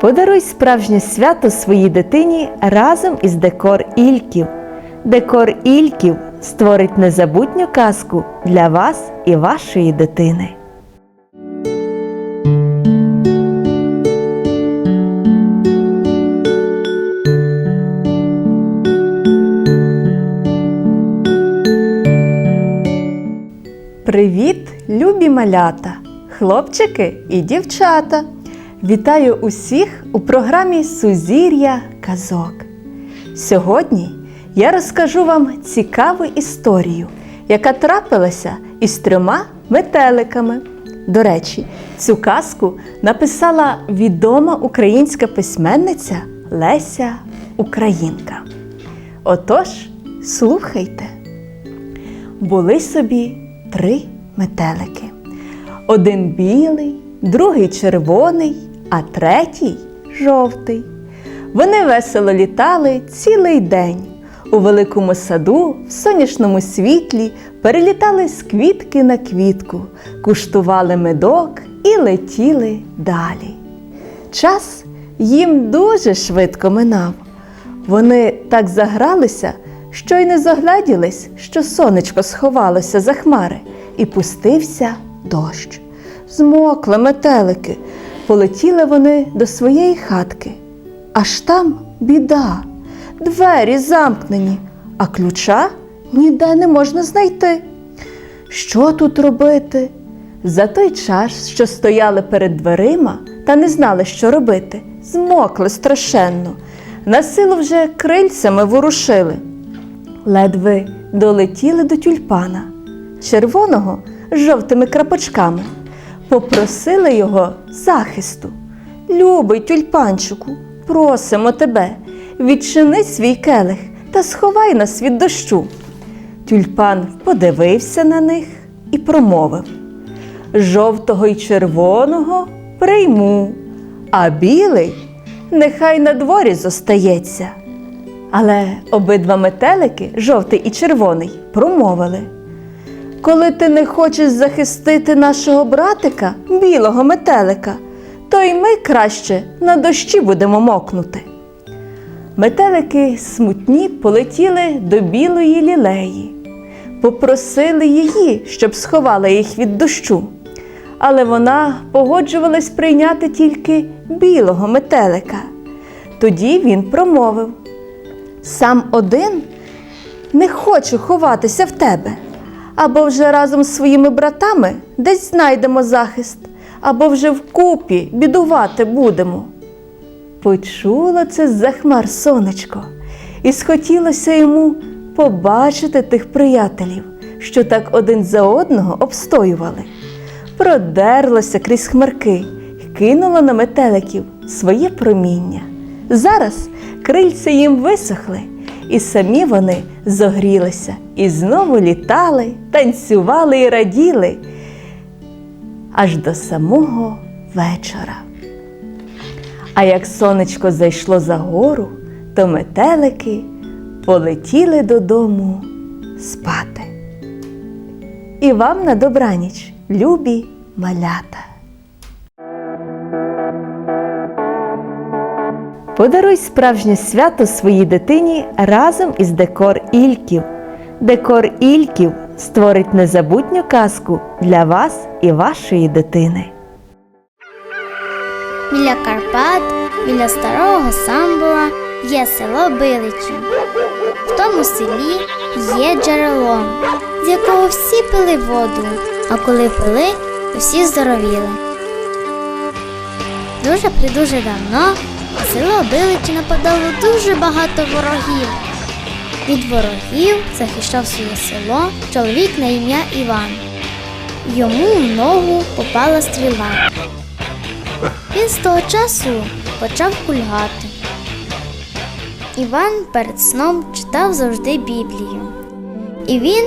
Подаруй справжнє свято своїй дитині разом із декор Ільків. Декор Ільків створить незабутню казку для вас і вашої дитини. Привіт, любі малята, хлопчики і дівчата! Вітаю усіх у програмі Сузір'я казок. Сьогодні я розкажу вам цікаву історію, яка трапилася із трьома метеликами. До речі, цю казку написала відома українська письменниця Леся Українка. Отож, слухайте. Були собі три метелики. Один білий, другий червоний, а третій жовтий. Вони весело літали цілий день. У великому саду, в сонячному світлі, перелітали з квітки на квітку, куштували медок і летіли далі. Час їм дуже швидко минав. Вони так загралися, що й не загледілись, що сонечко сховалося за хмари, і пустився дощ. Змокли метелики, полетіли вони до своєї хатки. Аж там біда, двері замкнені, а ключа ніде не можна знайти. Що тут робити? За той час, що стояли перед дверима та не знали, що робити, змокли страшенно, на силу вже крильцями ворушили. Ледве долетіли до тюльпана, червоного з жовтими крапочками, попросили його захисту. Любий тюльпанчику, просимо тебе, відчини свій келих та сховай нас від дощу. Тюльпан подивився на них і промовив жовтого й червоного прийму, а білий нехай на дворі зостається. Але обидва метелики, жовтий і червоний, промовили. Коли ти не хочеш захистити нашого братика, білого метелика, то й ми краще на дощі будемо мокнути. Метелики смутні полетіли до білої лілеї, попросили її, щоб сховала їх від дощу. Але вона погоджувалась прийняти тільки білого метелика. Тоді він промовив сам один не хочу ховатися в тебе. Або вже разом з своїми братами десь знайдемо захист, або вже вкупі бідувати будемо. Почуло це з-за хмар сонечко, і схотілося йому побачити тих приятелів, що так один за одного обстоювали. Продерлося крізь хмарки і кинуло на метеликів своє проміння. Зараз крильця їм висохли, і самі вони зогрілися і знову літали, танцювали і раділи аж до самого вечора. А як сонечко зайшло за гору, то метелики полетіли додому спати. І вам на добраніч, любі малята. Подаруй справжнє свято своїй дитині разом із декор Ільків. Декор Ільків створить незабутню казку для вас і вашої дитини. Біля Карпат, біля старого Самбора є село Биличі. В тому селі є джерело, з якого всі пили воду, а коли пили, то всі здоровіли. Дуже придуже давно на село Биличі нападало дуже багато ворогів. Від ворогів захищав своє село чоловік на ім'я Іван. Йому в ногу попала стріла. Він з того часу почав кульгати. Іван перед сном читав завжди Біблію. І він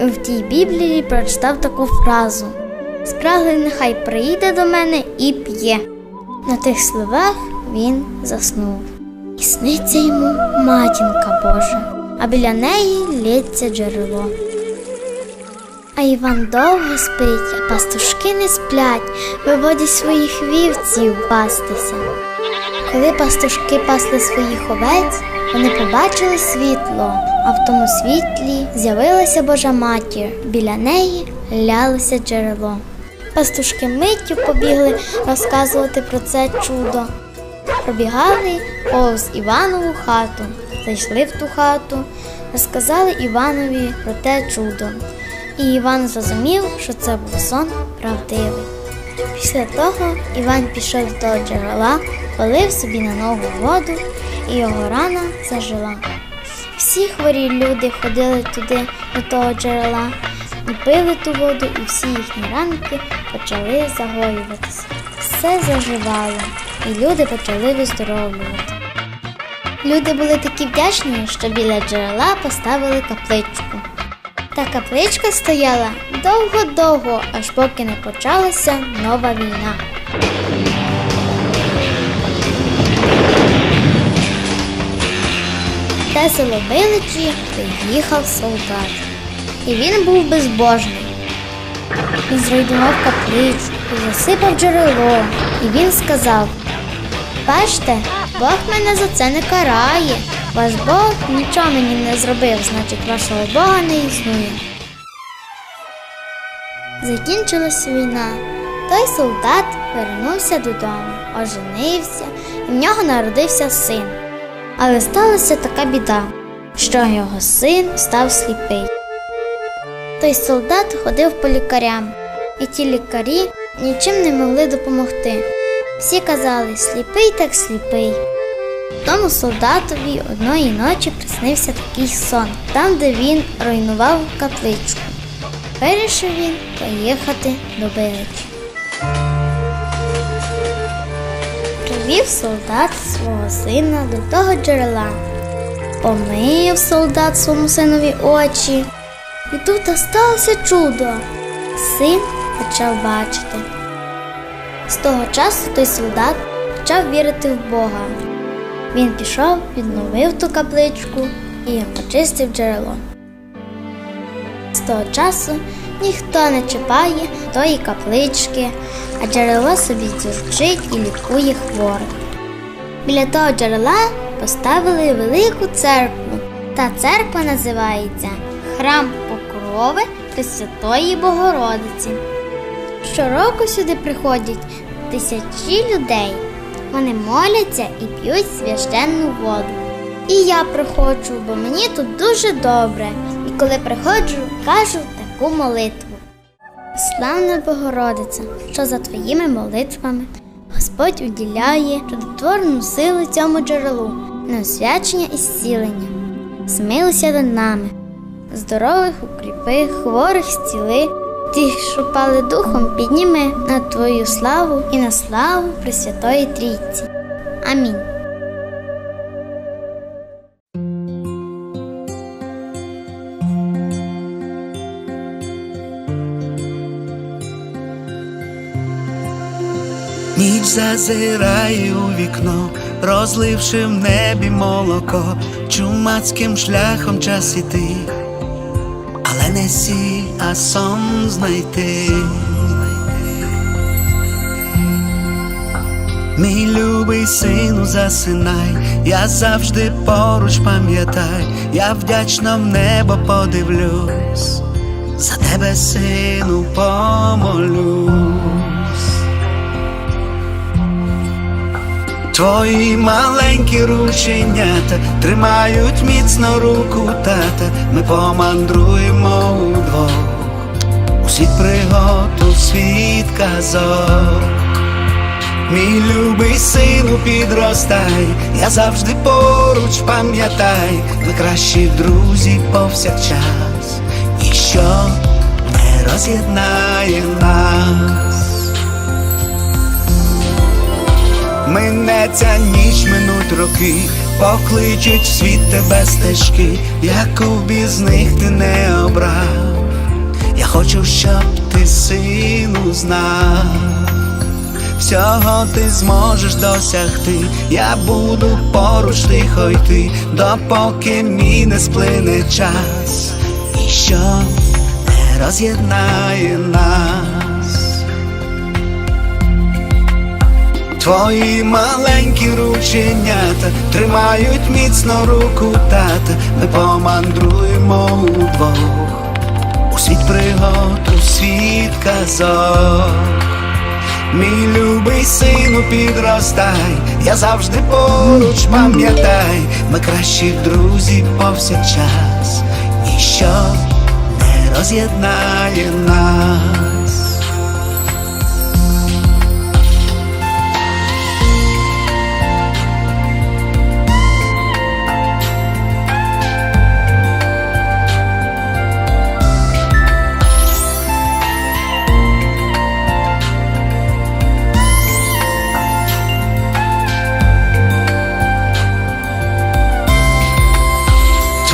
в тій Біблії прочитав таку фразу Спраглий нехай приїде до мене і п'є. На тих словах він заснув. І сниться йому матінка Божа, а біля неї лється джерело. А Іван довго спить, а пастушки не сплять, виводять своїх вівців пастися. Коли пастушки пасли своїх овець, вони побачили світло, а в тому світлі з'явилася Божа матір. Біля неї лялося джерело. Пастушки миттю побігли розказувати про це чудо. Пробігали повз Іванову хату, зайшли в ту хату, розказали Іванові про те чудо. І Іван зрозумів, що це був сон правдивий. Після того Іван пішов до того джерела, полив собі на ногу воду, і його рана зажила. Всі хворі люди ходили туди до того джерела і пили ту воду, і всі їхні ранки почали загоюватися. Все заживало, і люди почали виздоровлювати. Люди були такі вдячні, що біля джерела поставили капличку. Та капличка стояла довго-довго, аж поки не почалася нова війна. Те село Биличі приїхав солдат. І він був безбожний. Він зруйнував і засипав джерело. І він сказав: Бачте, Бог мене за це не карає. Ваш Бог нічого мені не зробив, значить вашого Бога не існує. Закінчилась війна. Той солдат вернувся додому, оженився, і в нього народився син. Але сталася така біда, що його син став сліпий. Той солдат ходив по лікарям, і ті лікарі нічим не могли допомогти. Всі казали сліпий так сліпий. Тому солдатові одної ночі приснився такий сон, там, де він руйнував капличку. Вирішив він поїхати до Биличі. Привів солдат свого сина до того джерела. Помив солдат своєму синові очі. І тут сталося чудо. Син почав бачити. З того часу той солдат почав вірити в Бога. Він пішов, відновив ту капличку і очистив джерело. З того часу ніхто не чіпає тої каплички, а джерело собі дзюрчить і лікує хворих. Біля того джерела поставили велику церкву. Та церква називається Храм Покрови Пресвятої Богородиці. Щороку сюди приходять тисячі людей. Вони моляться і п'ють священну воду. І я приходжу, бо мені тут дуже добре. І коли приходжу, кажу таку молитву. Славна Богородиця, що за твоїми молитвами Господь уділяє чудотворну силу цьому джерелу, на освячення і зцілення. Змилися над нами, здорових укріпи, хворих зціли, тих, що пали духом, підніми на Твою славу і на славу Пресвятої Трійці. Амінь. Ніч зазирає у вікно, розливши в небі молоко, чумацьким шляхом час іти, не а сон знайти. Мій любий сину, засинай, я завжди поруч пам'ятай, я вдячно в небо подивлюсь, за тебе, сину, помолюсь. Твої маленькі рученята тримають міцно руку тата. Ми помандруємо казок. Мій любий сину, підростай, я завжди поруч пам'ятай, ми кращі друзі повсякчас, ніщо не роз'єднає нас. Минеться ніч, минуть роки, покличуть в світ тебе стежки, яку без них ти не обрав. Я хочу, щоб ти сину знав. Всього ти зможеш досягти, я буду поруч тихо йти, допоки мій не сплине час, і що? Не роз'єднає нас. Твої маленькі рученята тримають міцно руку тата, ми помандруємо удвох у світ пригод, у світ казок. Мій любий сину, підростай, я завжди поруч пам'ятай, ми кращі друзі повсякчас, ніщо не роз'єднає нас.